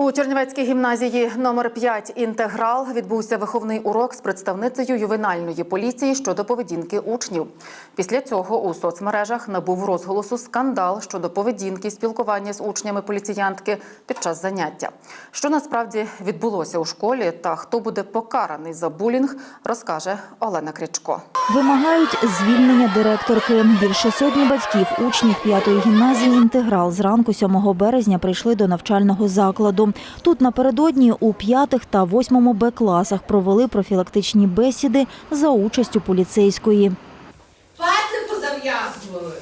У Чернівецькій гімназії номер 5 інтеграл відбувся виховний урок з представницею ювенальної поліції щодо поведінки учнів. Після цього у соцмережах набув розголосу скандал щодо поведінки спілкування з учнями поліціянтки під час заняття. Що насправді відбулося у школі та хто буде покараний за булінг, розкаже Олена Крячко. Вимагають звільнення директорки. Більше сотні батьків учнів п'ятої гімназії «Інтеграл» зранку 7 березня прийшли до навчального закладу. Тут напередодні у п'ятих та восьмому Б класах провели профілактичні бесіди за участю поліцейської. Пальці позав'язували.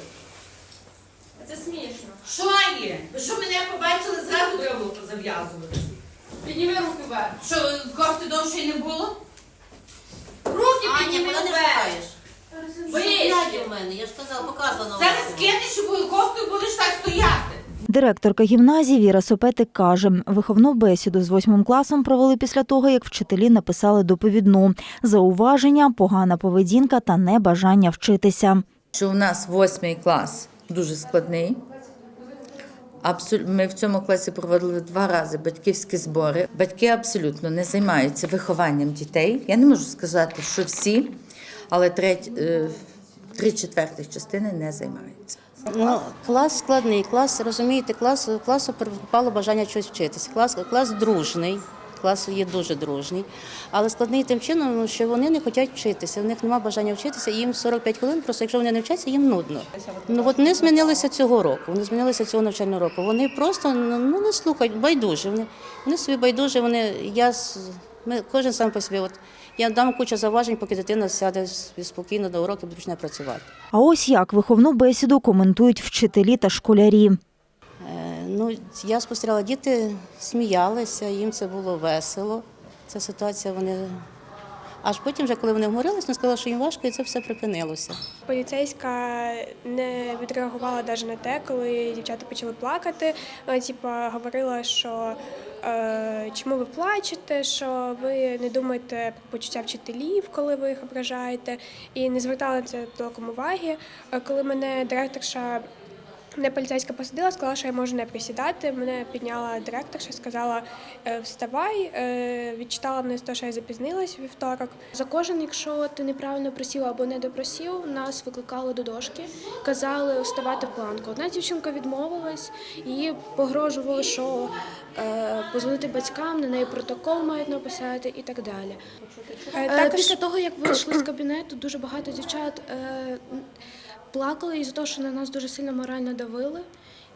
Це смішно. Що є? Ви що мене побачили, зразу треба було позав'язувати. Підніми руки вверх. Що, кофти довше й не було? Руки підніми вверх. Вище. Сядь мене, я ж казала, показувала. Зараз кинеш, Директорка гімназії Віра Сопетик каже, виховну бесіду з восьмим класом провели після того, як вчителі написали доповідну зауваження, погана поведінка та небажання вчитися. що у нас восьмий клас дуже складний. Ми в цьому класі проводили два рази батьківські збори. Батьки абсолютно не займаються вихованням дітей. Я не можу сказати, що всі, але треть, е, три четвертих частини не займаються. Ну, клас складний, клас, розумієте, клас, класу пропало бажання щось вчитися. Клас, клас дружний, клас є дуже дружний, але складний тим чином, що вони не хочуть вчитися, в них немає бажання вчитися, і їм 45 хвилин, просто якщо вони не вчаться, їм нудно. Ну от вони змінилися цього року, вони змінилися цього навчального року. Вони просто ну, ну, не слухають, байдужі. Вони, вони собі байдужі, вони, я, ми, кожен сам по собі. От, я дам кучу заважень, поки дитина сяде спокійно до уроків, почне працювати. А ось як виховну бесіду коментують вчителі та школярі. Е, Ну, я спостерігала, діти сміялися, їм це було весело. Ця ситуація вони. Аж потім, вже, коли вони говорилися, вони сказали, що їм важко, і це все припинилося. Поліцейська не відреагувала навіть на те, коли дівчата почали плакати. Вона типа говорила, що е, чому ви плачете, що ви не думаєте про почуття вчителів, коли ви їх ображаєте, і не звертала це толком уваги. Е, Коли мене директорша Мене поліцейська посадила, сказала, що я можу не присідати. Мене підняла директорша, сказала «Е, вставай, Е, відчитала мене з того, що я запізнилась вівторок. За кожен, якщо ти неправильно просів або не допросів, нас викликали до дошки, казали вставати в планку. Одна дівчинка відмовилась, їй погрожували, що е, позвонити батькам, на неї протокол мають написати і так далі. Також Після того, як вийшли з кабінету, дуже багато дівчат плакали із-за того, що на нас дуже сильно морально давили.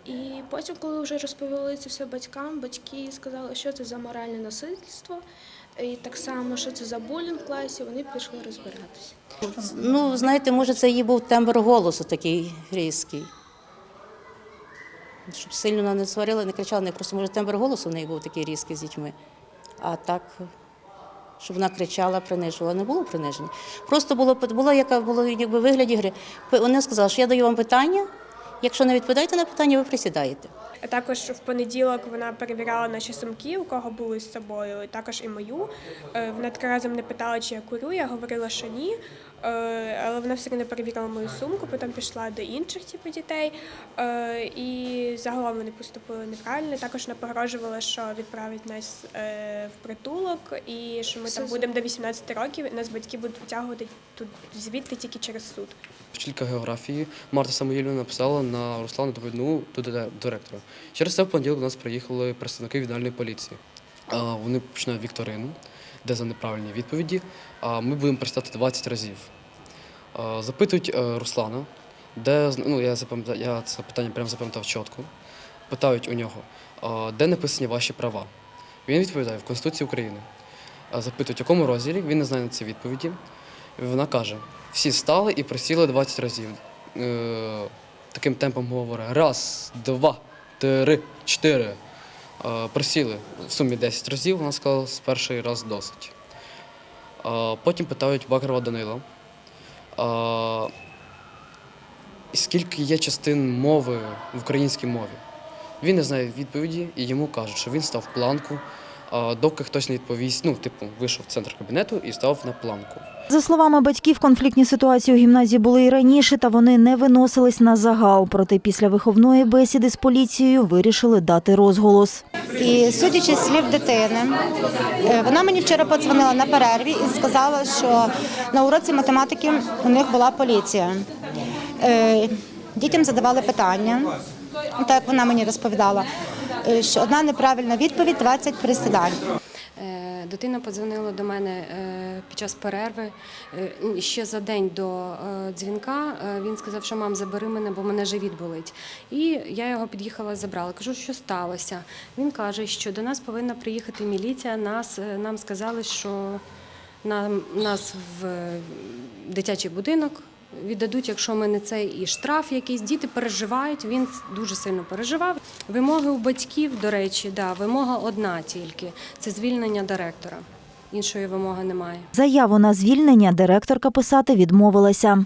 І потім, коли вже розповіли це все батькам, батьки сказали, що це за моральне насильство, і так само, що це за булінг в класі, вони пішли розбиратися. Ну, знаєте, може, це її був тембр голосу такий різкий. Щоб сильно не сварила, не кричала, не просто може тембр голосу в неї був такий різкий з дітьми. А так, щоб вона кричала, принижувала, не було приниження. Просто було, було яка було якби вигляді гри. Вона сказала, що я даю вам питання. Якщо не відповідаєте на питання, ви присідаєте. А також в понеділок вона перевіряла наші сумки, у кого були з собою, і також і мою. Е, Вона така разом не питала, чи я курю, я говорила, що ні. Е, Але вона все одно перевірила мою сумку, потім пішла до інших типу, дітей. Е, І загалом вони поступили неправильно. Також вона погрожувала, що відправить нас в притулок, і що ми там будемо до 18 років, і нас батьки будуть витягувати тут звідти тільки через суд. Вчителька географії Марта Самоїльовна написала на Руслану доповідну до директора. Через це в понеділок до нас приїхали представники віддальної поліції. Вони починають вікторину, де за неправильні відповіді. А ми будемо прочитати 20 разів. Запитують е, Руслана, де ну, я, запам'ятав, я це питання прямо запам'ятав чітко. Питають у нього, де написані ваші права. Він відповідає в Конституції України. Запитують, в якому розділі, він не знає на ці відповіді. Вона каже: всі стали і присіли 20 разів. Е, таким темпом говорить: раз, два, три, чотири. Е, присіли в сумі 10 разів, вона сказала, з перший раз досить. Е, потім питають Бакарова Данила. Скільки є частин мови в українській мові? Він не знає відповіді і йому кажуть, що він став планку доки хтось не відповість, ну, типу, вийшов в центр кабінету і став на планку. За словами батьків, конфліктні ситуації у гімназії були і раніше, та вони не виносились на загал. Проте після виховної бесіди з поліцією вирішили дати розголос. І судячи з слів дитини, е, вона мені вчора подзвонила на перерві і сказала, що на уроці математики у них була поліція. Е, Дітям задавали питання, так вона мені розповідала, одна неправильна відповідь 20 присідань. Е, Дитина подзвонила до мене е, під час перерви. Е, Ще за день до е, дзвінка е, він сказав, що мам, забери мене, бо мене живіт болить. І я його під'їхала, забрала. Кажу, що сталося. Він каже, що до нас повинна приїхати міліція. Нас е, нам сказали, що нам нас в е, дитячий будинок. Віддадуть, якщо ми не цей і штраф якийсь. Діти переживають. Він дуже сильно переживав. Вимоги у батьків, до речі, да, вимога одна тільки це звільнення директора. Іншої вимоги немає. Заяву на звільнення директорка писати відмовилася.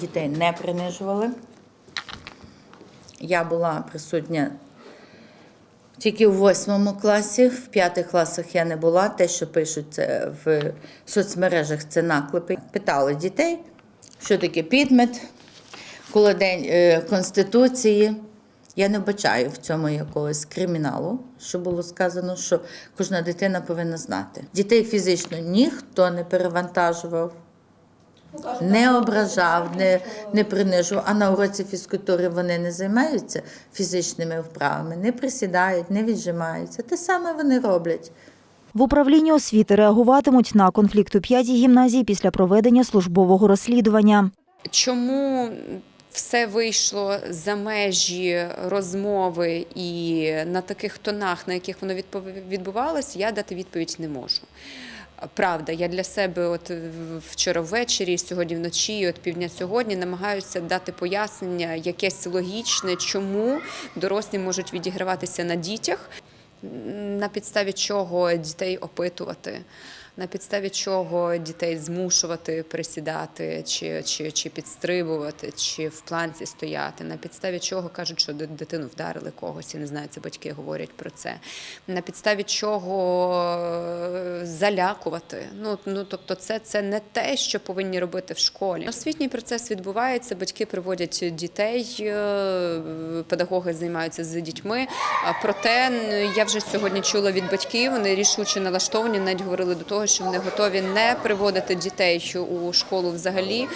Дітей не принижували. Я була присутня тільки в восьмому класі, в п'ятих класах я не була. Те, що пишуть в соцмережах, це наклепи. Питали дітей, що таке підмет, коли день е, Конституції. Я не вбачаю в цьому якогось криміналу, що було сказано, що кожна дитина повинна знати. Дітей фізично ніхто не перевантажував, не ображав, не, не принижував. А на уроці фізкультури вони не займаються фізичними вправами, не присідають, не віджимаються. Те саме вони роблять. В управлінні освіти реагуватимуть на конфлікт у п'ятій гімназії після проведення службового розслідування. Чому все вийшло за межі розмови і на таких тонах, на яких воно відбувалось, я дати відповідь не можу. Правда, я для себе от вчора ввечері, сьогодні вночі, от півдня сьогодні намагаюся дати пояснення якесь логічне, чому дорослі можуть відіграватися на дітях, на підставі чого дітей опитувати. На підставі чого дітей змушувати присідати, чи, чи, чи підстрибувати, чи в планці стояти, на підставі чого кажуть, що дитину вдарили когось, і не знаю, батьки говорять про це. На підставі чого е, залякувати. Ну, ну тобто, це, це не те, що повинні робити в школі. Освітній процес відбувається, батьки приводять дітей, е, педагоги займаються з дітьми. Проте я вже сьогодні чула від батьків, вони рішуче налаштовані, навіть говорили до того, що вони готові не приводити дітей у школу взагалі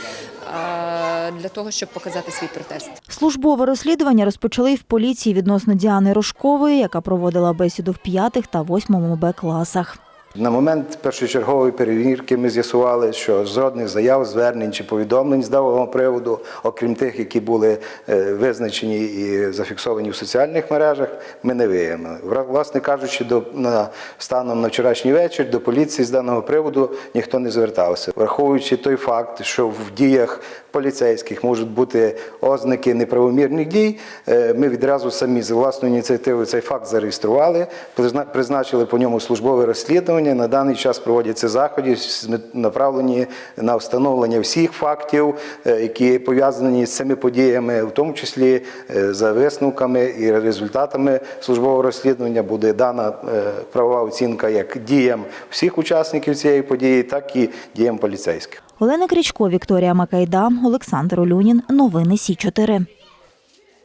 для того, щоб показати свій протест. Службове розслідування розпочали в поліції відносно Діани Рожкової, яка проводила бесіду в п'ятих та восьмому Б класах. На момент першочергової перевірки ми з'ясували, що жодних заяв, звернень чи повідомлень з даного приводу, окрім тих, які були е, визначені і зафіксовані в соціальних мережах, ми не виявили. Власне кажучи, до на станом на вчорашній вечір до поліції з даного приводу ніхто не звертався, враховуючи той факт, що в діях поліцейських можуть бути ознаки неправомірних дій. е, Ми відразу самі за власною ініціативою цей факт зареєстрували, призначили по ньому службове розслідування. На даний час проводяться заходи, направлені на встановлення всіх фактів, е, які пов'язані з цими подіями, в тому числі е, за висновками і результатами службового розслідування буде дана е, правова оцінка як діям всіх учасників цієї події, так і діям поліцейських. Олена Крічко, Вікторія Макайда, Олександр Олюнін. Новини Сі 4